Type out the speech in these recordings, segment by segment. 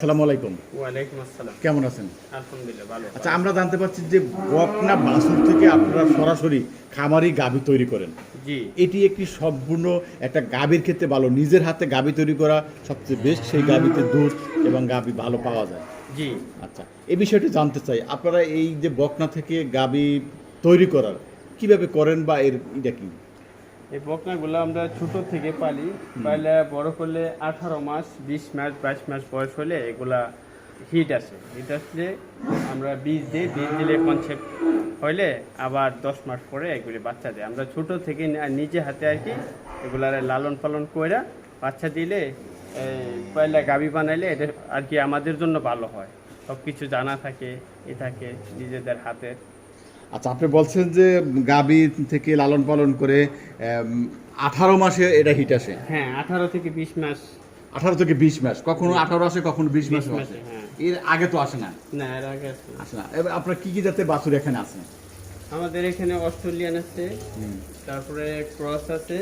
আসসালামু আলাইকুম। ওয়ালাইকুম আসসালাম। কেমন আছেন? আলহামদুলিল্লাহ ভালো আচ্ছা আমরা জানতে পারছি যে বকনা বাছুর থেকে আপনারা সরাসরি খামারি গাভী তৈরি করেন। জি। এটি একটি সম্পূর্ণ একটা গাভীর ক্ষেত্রে ভালো। নিজের হাতে গাভী তৈরি করা সবচেয়ে বেস্ট সেই গাভীতে দুধ এবং গাভী ভালো পাওয়া যায়। জি। আচ্ছা এই বিষয়টি জানতে চাই আপনারা এই যে বকনা থেকে গাভী তৈরি করার কীভাবে করেন বা এর এটা কি? এই বকনাগুলো আমরা ছোট থেকে পালি। পাইলে বড় করলে আঠারো মাস, বিশ মাস, বাইশ মাস বয়স হলে এগুলা হিট আসে। হিট আসলে আমরা বীজ দিই, বীজ দিলে কনসেপ্ট হইলে আবার দশ মাস পরে এগুলি বাচ্চা দেয়। আমরা ছোট থেকে নিজে হাতে আর কি এগুলার লালন পালন করে বাচ্চা দিলে পয়লা গাবি বানাইলে এটা আর কি আমাদের জন্য ভালো হয়। সব কিছু জানা থাকে, এ থাকে নিজেদের হাতে আচ্ছা আপনি বলছেন যে গাভী থেকে লালন পালন করে আঠারো মাসে এটা হিট আসে। হ্যাঁ আঠারো থেকে বিশ মাস। আঠারো থেকে বিশ মাস কখনো আঠারো আসে কখনো বিশ মাস আসে। হ্যাঁ। এর আগে তো আসে না। না এর আগে আসে না। এবার আপনার কি কি জাতের বাছুর এখানে আছে? আমাদের এখানে অস্ট্রেলিয়ান আছে তারপরে ক্রস আছে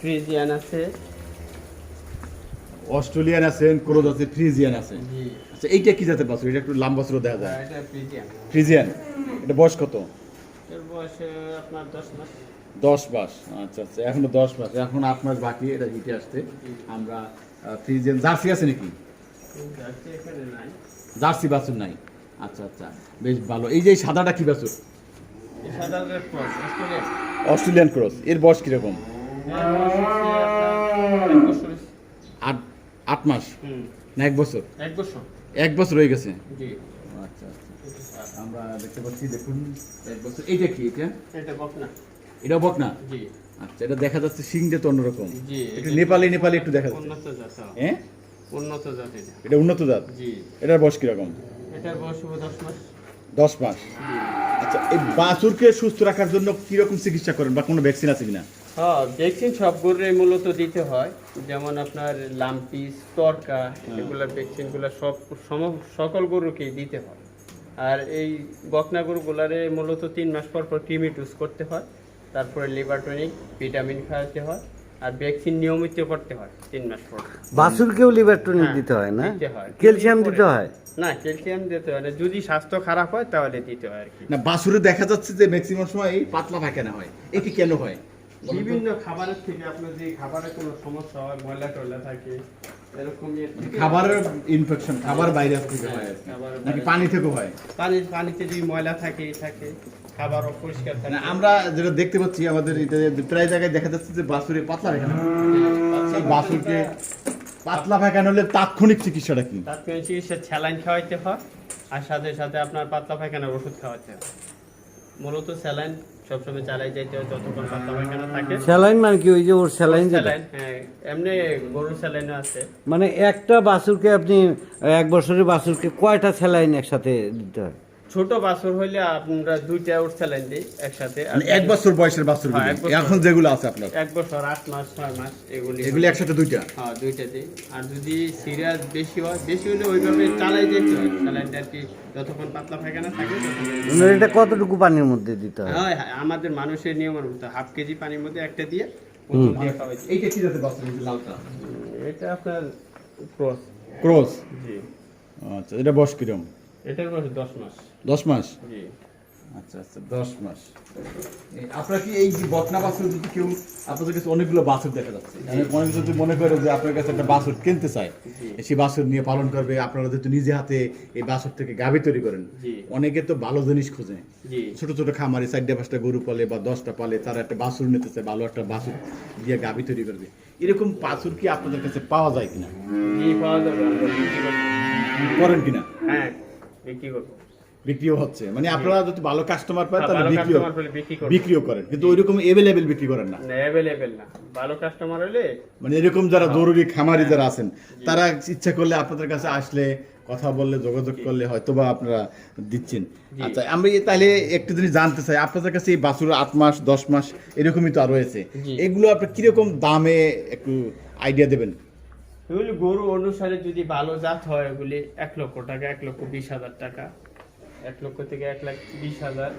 ফ্রিজিয়ান আছে। অস্ট্রেলিয়ান আছেন ক্রোজ আছে ফ্রিজিয়ান আছে? আচ্ছা এইটা কি জাতের বাছুর? এটা একটু লাম্বা বাছুরও দেখা যায়। এটা ফ্রিজিয়ান। ফ্রিজিয়ান? এটা বয়স কত? এর বয়স আপনার দশ মাস? দশ মাস আচ্ছা আচ্ছা এখনও দশ মাস এখন আট মাস বাকি এটা হিটে আসতে আমরা ফ্রিজিয়ান জার্সি আছে নাকি? জার্সি বাছুর নাই? আচ্ছা আচ্ছা বেশ ভালো। এই যে সাদাটা কি বাছুর? অস্ট্রেলিয়ান। ক্রস এর বয়স কীরকম? হয়েছে। আট আট মাস? না এক বছর? এক বছর। এক বছর হয়ে গেছে? আচ্ছা আচ্ছা। আমরা দেখতে পাচ্ছি দেখুন এক বছর। এইটা কি এটা? এটা বকনা। এটাও বক না জি। আচ্ছা এটা দেখা যাচ্ছে সিংটা তো অন্যরকম। জি একটু নেপালি নেপালি একটু দেখা যাচ্ছে। উন্নত জাত হ্যাঁ। হ্যাঁ? উন্নত জাত এটা। এটা উন্নত জাত? জি। এটার বয়স কীরকম? এটার বয়স হবে দশ মাস। দশ মাস। আচ্ছা এই বাছুরকে সুস্থ রাখার জন্য কীরকম চিকিৎসা করেন বা কোনো ভ্যাকসিন আছে কিনা? হ্যাঁ ভ্যাকসিন সব গরুরে মূলত দিতে হয়। যেমন আপনার লাম্পিস তরকা এগুলোর ভ্যাকসিনগুলো সব সম- সকল গরুকেই দিতে হয়। আর এই বকনা গরুগুলারে মূলত তিন মাস পর পর কৃমি টুস করতে হয়। তারপরে লিভার টনিক ভিটামিন খাওয়াতে হয় আর ভ্যাকসিন নিয়মিত করতে হয় তিন মাস পর। বাছুরকেও লিভার টনিক হ্যাঁ, দিতে হয় না? হয়। ক্যালসিয়াম দিতে হয়? না ক্যালসিয়াম দিতে হয় না। যদি স্বাস্থ্য খারাপ হয় তাহলে দিতে হয় আর কি। না বাছুরে দেখা যাচ্ছে যে ম্যাক্সিমাম সময় এই পাতলা পায়খানা হয়? এটি কেন হয়? বিভিন্ন খাবারের থেকে আপনার যে খাবারের কোনো সমস্যা হয় ময়লা টয়লা থাকে এরকম থেকে- খাবারের ইনফেকশন খাবার ভাইরাস থেকে হয় আর কি। খাবারের নাকি পানি থেকে হয় পানি পানিতে যদি ময়লা থাকে থাকে খাবার অপরিষ্কার থাকে মানে আমরা যেটা দেখতে পাচ্ছি আমাদের প্রায় জায়গায় দেখা যাচ্ছে যে বাছুরে পাতলা পায়খানা হয়। পাতলা পায়খানা হলে তাৎক্ষণিক চিকিৎসাটা কি তাৎক্ষণিক চিকিৎসা স্যালাইন খাওয়াইতে হয় আর সাথে সাথে আপনার পাতলা পায়খানার ওষুধ খাওয়াতে হয় মূলত স্যালাইন সবসময় চালাই যাইতে হয় যতক্ষণ পাতলা পায়খানা থাকে। স্যালাইন মানে কি ওই যে ওর স্যালাইন যেটা? স্যালাইন হ্যাঁ এমনি গরুর স্যালাইনও আছে। মানে একটা বাছুরকে আপনি এক বছরের বাছুরকে কয়টা স্যালাইন একসাথে দিতে হয়? ছোট বাছুর হইলে আমরা দুইটা ওর স্যালাইন দিই একসাথে। আর মানে এক বছর বয়সের বাছুর হ্যাঁ, এখন যেগুলো আছে আপনার? এক বছর আট মাস ছয় মাস এগুলি এগুলি একসাথে দুইটা? হ্যাঁ দুইটা দিই। আর যদি সিরিয়াস বেশি হয় বেশি হলে ওইভাবে চালাই যেতে হয়। স্যালাইনটা আর কি যতক্ষণ পাতলা পায়খানা থাকে মানে এটা কতটুকু পানির মধ্যে দিতে হয়? হ্যাঁ, আমাদের মানুষের নিয়মের মতো হাফ কেজি পানির মধ্যে একটা দিয়ে দিয়ে এইটা কি জাতের বাছুর? লালটা? এটা আপনার ক্রস। ক্রস? জি। আচ্ছা এটা বয়স কিরম? এটার বয়স দশ মাস। দশ মাস? আচ্ছা আচ্ছা দশ মাস। আপনার কি এই যে বকনা বাছুর যদি কেউ আপনাদের কাছে অনেকগুলো বাছুর দেখা যাচ্ছে অনেক যদি মনে করে যে আপনার কাছে একটা বাছুর কিনতে চায় সেই বাছুর নিয়ে পালন করবে আপনারা যেহেতু নিজে হাতে এই বাছুর থেকে গাভী তৈরি করেন অনেকে তো ভালো জিনিস খোঁজে। ছোট ছোট খামারি চারটা পাঁচটা গরু পালে বা দশটা পালে তারা একটা বাছুর নিতে চায় ভালো একটা বাছুর দিয়ে গাভী তৈরি করবে। এরকম বাছুর কি আপনাদের কাছে পাওয়া যায় কিনা? পাওয়া যাবে করেন কিনা? হ্যাঁ বিক্রি করব। বিক্রিও হচ্ছে। মানে আপনারা যদি ভালো কাস্টমার পান হ্যাঁ, তাহলে বিক্রিও বিক্রিও করেন। কিন্তু ওইরকম এভেলেবেল বিক্রি করেন না। অ্যাভেলেবেল না। ভালো কাস্টমার হলে মানে এরকম যারা জরুরি খামারি যারা আছেন তারা ইচ্ছা করলে আপনাদের কাছে আসলে কথা বললে যোগাযোগ করলে হয়তো বা আপনারা দিচ্ছেন। আচ্ছা আমি তাহলে একটু জিনিস জানতে চাই আপনাদের কাছে এই বাছুর আট মাস দশ মাস এরকমই তো আর রয়েছে। এগুলো আপনি কীরকম দামে একটু আইডিয়া দেবেন? গরু অনুসারে যদি ভালো জাত হয় এগুলি এক লক্ষ টাকা এক লক্ষ বিশ হাজার টাকা। এক লক্ষ থেকে এক লাখ বিশ হাজার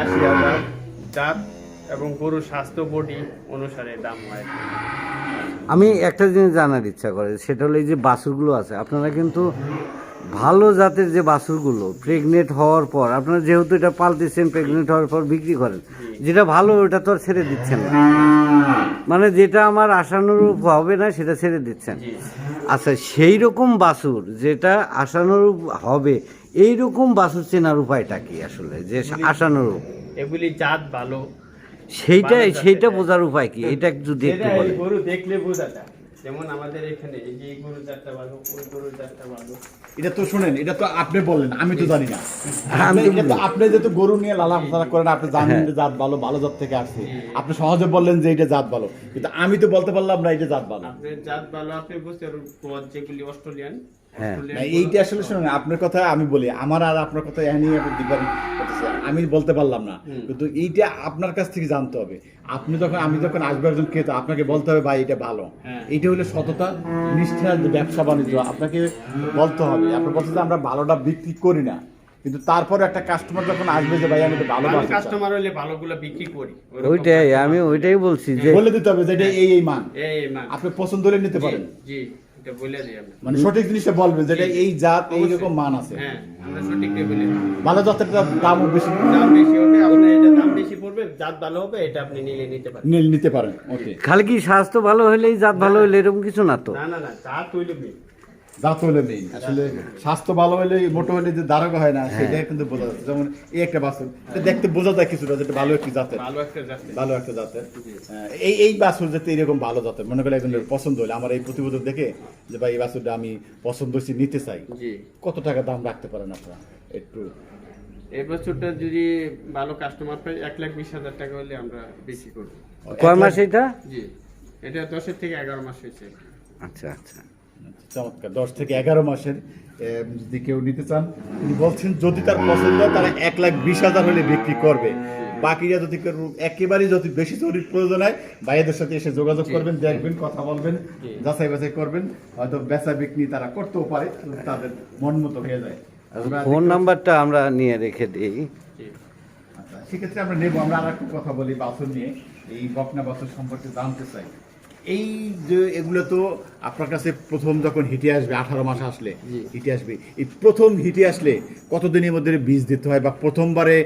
আশি হাজার জাত এবং গরুর স্বাস্থ্য বডি অনুসারে দাম হয়। আমি একটা জিনিস জানার ইচ্ছা করে সেটা হলো এই যে বাছুরগুলো আছে আপনারা কিন্তু ভালো জাতের যে বাছুরগুলো প্রেগনেন্ট হওয়ার পর আপনারা যেহেতু এটা পালতেছেন প্রেগনেন্ট হওয়ার পর বিক্রি করেন যেটা ভালো ওটা তো আর ছেড়ে দিচ্ছেন না। মানে যেটা আমার আশানুরূপ হবে না সেটা ছেড়ে দিচ্ছেন। আচ্ছা সেই রকম বাছুর যেটা আশানুরূপ হবে এই রকম বাছুর চেনার উপায়টা কি আসলে যে আশানুরূপ এগুলি জাত ভালো। সেইটা হ্যাঁ। বোঝার উপায় কি? এটা যদি একটু বলেন। গরু দেখলে বোঝা যায়। যেমন আমাদের এখানে এই যে জাতটা ভালো ওই গরুর জাতটা ভালো। এটা তো শুনেন এটা তো আপনি বললেন আমি তো জানি না। আপনি- এটা তো আপনি যেহেতু গরু নিয়ে করেন আপনি জানেন হ্যাঁ। যে জাত ভালো ভালো জাত থেকে আসছে। আপনি সহজে বললেন যে এটা জাত ভালো কিন্তু আমি তো বলতে পারলাম না এটা জাত ভালো। জাত ভালো আপনি বুঝতে ক্রস যেগুলি অস্ট্রেলিয়ান হ্যাঁ। এইটা আসলে শুনুন আপনার কথা আমি বলি আমার আর আপনার কথা। আমি বলতে পারলাম না। কিন্তু এইটা আপনার কাছ থেকে জানতে হবে। আপনি যখন আমি যখন আসব একজন ক্রেতা আপনাকে বলতে হবে ভাই এটা ভালো। হ্যাঁ। এইটা হলো সততা নিষ্ঠা ব্যবসা বাণিজ্য আপনাকে বলতে হবে। আপনি বলছেন যে আমরা ভালোটা বিক্রি করি না। কিন্তু তারপরে একটা কাস্টমার যখন আসবে যে ভাই আমি তো ভালো ভালো কাস্টমার হলে ভালোগুলো বিক্রি করি। ওইটাই আমি ওইটাই বলছি যে বলে দিতে হবে যে এটা এই এই মান। এই মা আপনি পছন্দ হলে নিতে পারেন। জি। এটা বলে দিই আমি মানে সঠিক জিনিসটা বলবেন যেটা এই জাত এইরকম মান আছে। হ্যাঁ আমরা সঠিকটাই বলে ভালো জাতের দামও বেশি। দাম বেশি হবে আপনার এটা দাম বেশি পড়বে জাত ভালো হবে এটা আপনি নিলে নিতে পারেন নীল নিতে পারেন ওকে খালি কি স্বাস্থ্য ভালো হলেই জাত ভালো হলে এরকম কিছু না তো? না না না জাত হইলে দাঁত হলে নেই। আসলে স্বাস্থ্য ভালো হলে মোটো হলে যে দারোগা হয় না হ্যাঁ। সেটা কিন্তু বোঝা যাচ্ছে। যেমন এই একটা বাছুর এটা দেখতে বোঝা যায় কিছুটা যেটা ভালো একটি জাতের। ভালো একটা ভালো একটা জাতের। এই এই বাছুর যাতে এরকম ভালো জাতের মনে করে একজন পছন্দ হলে আমার এই প্রতিবেদক দেখে যে ভাই এই বাছুরটা আমি পছন্দ হয়েছি নিতে চাই। জি। কত টাকা দাম রাখতে পারেন আপনারা? একটু এই বছরটা যদি ভালো কাস্টমার পাই এক লাখ বিশ হাজার টাকা হলে আমরা বেশি করব। কয় মাস এটা? জি। এটা দশের থেকে এগারো মাস হয়েছে। আচ্ছা আচ্ছা। চমৎকার দশ থেকে এগারো মাসের যদি কেউ নিতে চান তিনি বলছেন যদি তার পছন্দ তারা এক লাখ বিশ হাজার হলে বিক্রি করবে। বাকিরা যদি একেবারেই যদি বেশি তৈরির প্রয়োজন হয় ভাইয়াদের সাথে এসে যোগাযোগ করবেন দেখবেন কথা বলবেন। যাচাই বাছাই করবেন হয়তো বেচা বিক্রি তারা করতেও পারে তাদের মন মতো হয়ে যায়। ফোন নাম্বারটা আমরা নিয়ে রেখে দিই। আচ্ছা, সেক্ষেত্রে আমরা নেব আমরা আর একটু কথা বলি বাছুর নিয়ে এই বকনা বাছুর সম্পর্কে জানতে চাই। এই যে এগুলো তো আপনার কাছে প্রথম যখন হিটে আসবে আঠারো মাস আসলে। হিটে আসবে এই প্রথম হিটে আসলে কতদিনের মধ্যে বীজ দিতে হয় বা প্রথমবারে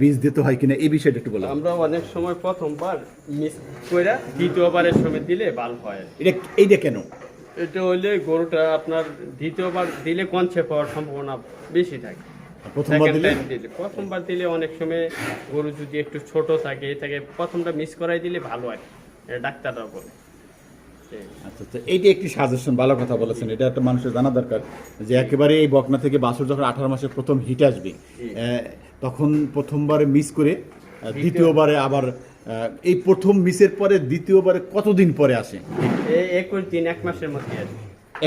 বীজ দিতে হয় কিনা এই বিষয়টা একটু বললাম আমরা অনেক সময় প্রথমবার মিস করে দ্বিতীয়বারের সময় দিলে ভালো হয়। এটা এইটা কেন? এটা হইলে গরুটা আপনার দ্বিতীয়বার দিলে কনসেপ্ট হওয়ার সম্ভাবনা বেশি থাকে। প্রথমবার দিলে? প্রথমবার দিলে অনেক সময় গরু যদি একটু ছোট থাকে তাকে প্রথমটা মিস করাই দিলে ভালো হয় ডাক্তাররা বলে। আচ্ছা আচ্ছা এইটা একটি সাজেশন ভালো কথা বলেছেন। এটা একটা মানুষের জানা দরকার যে একেবারে এই বকনা থেকে বাছুর যখন আঠারো মাসের প্রথম হিট আসবে তখন প্রথমবারে মিস করে দ্বিতীয়বারে আবার এই প্রথম মিসের পরে দ্বিতীয়বারে কতদিন পরে আসে? একুশ দিন এক মাসের মধ্যে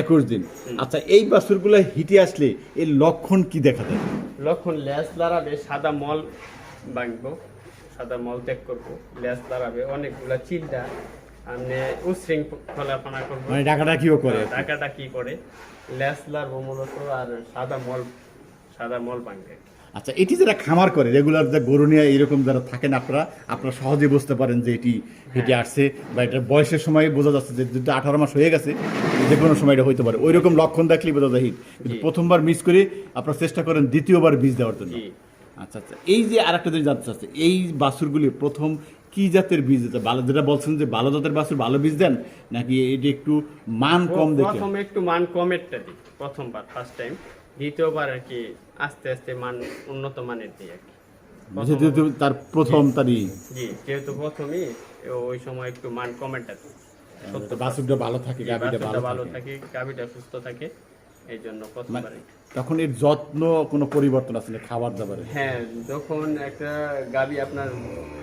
একুশ দিন। আচ্ছা এই বাছুরগুলো হিটে আসলে এর লক্ষণ কি দেখা যায় লক্ষণ ল্যাস দাঁড়াবে সাদা মল ভাঙবো সাদা মল ত্যাগ করব ল্যাস দাঁড়াবে অনেকগুলা চিন্তা আপনি উশৃঙ্খলাপনা করব। মানে ডাকাডাকিও করে টাকাটা কি? করে? ল্যাস মূলত আর সাদা মল সাদা মল ভাঙবে আচ্ছা এটি যারা খামার করে রেগুলার যে গরু নিয়ে এরকম যারা থাকেন আপনারা আপনারা সহজে বুঝতে পারেন যে এটি হেঁটে আসছে বা এটা বয়সের সময় বোঝা যাচ্ছে যে যদি আঠারো মাস হয়ে গেছে যে কোনো সময় এটা হইতে পারে। ওই রকম লক্ষণ দেখলেই বোঝা যায় কিন্তু প্রথমবার মিস করে আপনারা চেষ্টা করেন দ্বিতীয়বার বীজ দেওয়ার জন্য। আচ্ছা আচ্ছা এই যে আর একটা জিনিস জানতে চাচ্ছে এই বাছুরগুলি প্রথম কি জাতের বীজ দিতে ভালো যেটা বলছেন যে ভালো জাতের বাছুর ভালো বীজ দেন? নাকি এটা একটু মান কম দেখে? প্রথমে একটু মান কমেরটা দিই প্রথমবার ফার্স্ট টাইম দ্বিতীয়বার আর কি আস্তে আস্তে মান উন্নত মানের দিই আর কি। যেহেতু তার প্রথম তারই। জি যেহেতু প্রথমই ওই সময় একটু মান কমেরটা দিই। বাছুরটা ভালো থাকে গাভিটা ভালো থাকে গাভিটা সুস্থ থাকে। এই জন্য প্রথমবারে তখন এর যত্ন কোনো পরিবর্তন আছে না খাবার দাবারে হ্যাঁ যখন একটা গাবি আপনার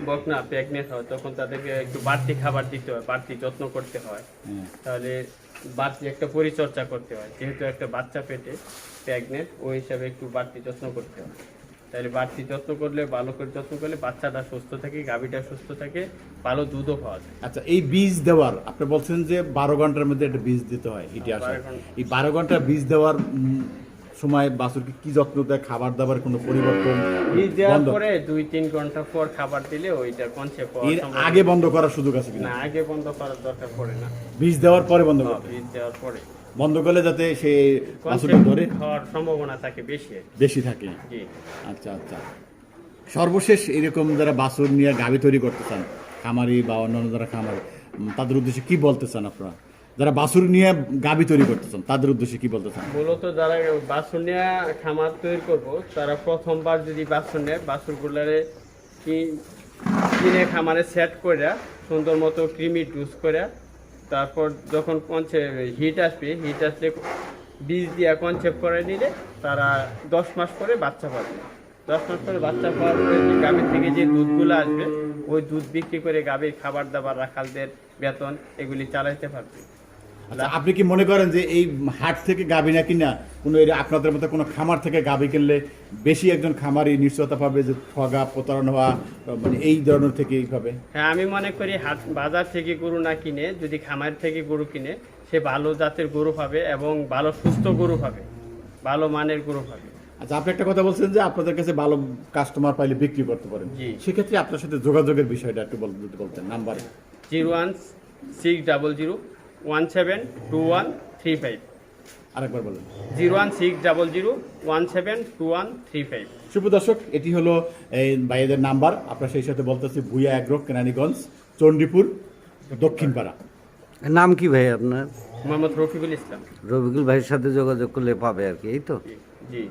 বকনা প্রেগনেন্ট হয় তখন তাদেরকে একটু বাড়তি খাবার দিতে হয় বাড়তি যত্ন করতে হয়। হ্যাঁ। তাহলে বাড়তি একটা পরিচর্যা করতে হয় যেহেতু একটা বাচ্চা পেটে প্রেগনেন্ট ওই হিসাবে একটু বাড়তি যত্ন করতে হয়। তাহলে বাড়তি যত্ন করলে ভালো করে যত্ন করলে বাচ্চাটা সুস্থ থাকে গাভিটা সুস্থ থাকে ভালো দুধও পাওয়া যায়। আচ্ছা এই বীজ দেওয়ার আপনি বলছেন যে বারো ঘণ্টার মধ্যে একটা বীজ দিতে হয় হিটে হ্যাঁ, ঘণ্টা। এই বারো ঘণ্টা বীজ দেওয়ার সময় বাছুরকে কি যত্ন দেয় খাবার দাবার কোনো পরিবর্তন বীজ দেওয়ার পরে দুই তিন ঘণ্টা পর খাবার দিলে ওইটা কনসেপ্ট এর আগে বন্ধ করার সুযোগ আছে কিনা? না আগে বন্ধ করার দরকার পড়ে না। বীজ দেওয়ার পরে বন্ধ হ্যাঁ, করতে বীজ দেওয়ার পরে। বন্ধ করলে যাতে সে কনসেপ্ট ধরে হওয়ার সম্ভাবনা থাকে বেশি বেশি থাকে। আচ্ছা আচ্ছা। সর্বশেষ এরকম যারা বাছুর নিয়ে গাভী তৈরি করতে চান খামারি বা অন্যান্য যারা খামারি তাদের উদ্দেশ্যে কি বলতে চান আপনারা? যারা বাছুর নিয়ে গাভী তৈরি করতে চান তাদের উদ্দেশ্যে কি বলতে চান? মূলত যারা বাছুর নিয়ে খামার তৈরি করব তারা প্রথমবার যদি বাছুর নেয় বাছুরগুলারে কি কিনে খামারে সেট করে সুন্দর মতো ক্রিমি ডুজ করে তারপর যখন কনসে হিট আসবে, হিট আসলে বীজ দিয়ে কনসেপ্ট করে নিলে তারা দশ মাস পরে বাচ্চা পাবে। দশ মাস পরে বাচ্চা পাওয়ার পরে যে গাভীর থেকে যে দুধগুলো আসবে, ওই দুধ বিক্রি করে গাভীর খাবার দাবার, রাখালদের বেতন এগুলি চালাইতে পারবে। আচ্ছা আপনি কি মনে করেন যে এই হাট থেকে গাভী না কিনা কোনো এর আপনাদের মতো কোনো খামার থেকে গাভী কিনলে বেশি একজন খামারি নিশ্চয়তা পাবে যে ঠগা প্রতারণ হওয়া মানে এই ধরনের থেকে এইভাবে? হ্যাঁ আমি মনে করি হাট বাজার থেকে গরু না কিনে যদি খামার থেকে গরু কিনে সে ভালো জাতের গরু পাবে এবং ভালো সুস্থ গরু পাবে ভালো মানের গরু পাবে। আচ্ছা আপনি একটা কথা বলছেন যে আপনাদের কাছে ভালো কাস্টমার পাইলে বিক্রি করতে পারেন। সেক্ষেত্রে আপনার সাথে যোগাযোগের বিষয়টা একটু বল- যদি বলতেন number zero one six double zero one seven two one three five আরেকবার বলেন। Zero one six double zero one seven two one three five শুভ দর্শক এটি হলো এই ভাইয়েদের নাম্বার। আপনার সেই সাথে বলতেছি ভুইয়া অ্যাগ্রো কেরানীগঞ্জ চণ্ডীপুর দক্ষিণপাড়া। নাম কি ভাই আপনার? মোহাম্মদ রফিকুল ইসলাম। রবিকুল ভাইয়ের সাথে যোগাযোগ করলে পাবে আর কি এই তো? জি।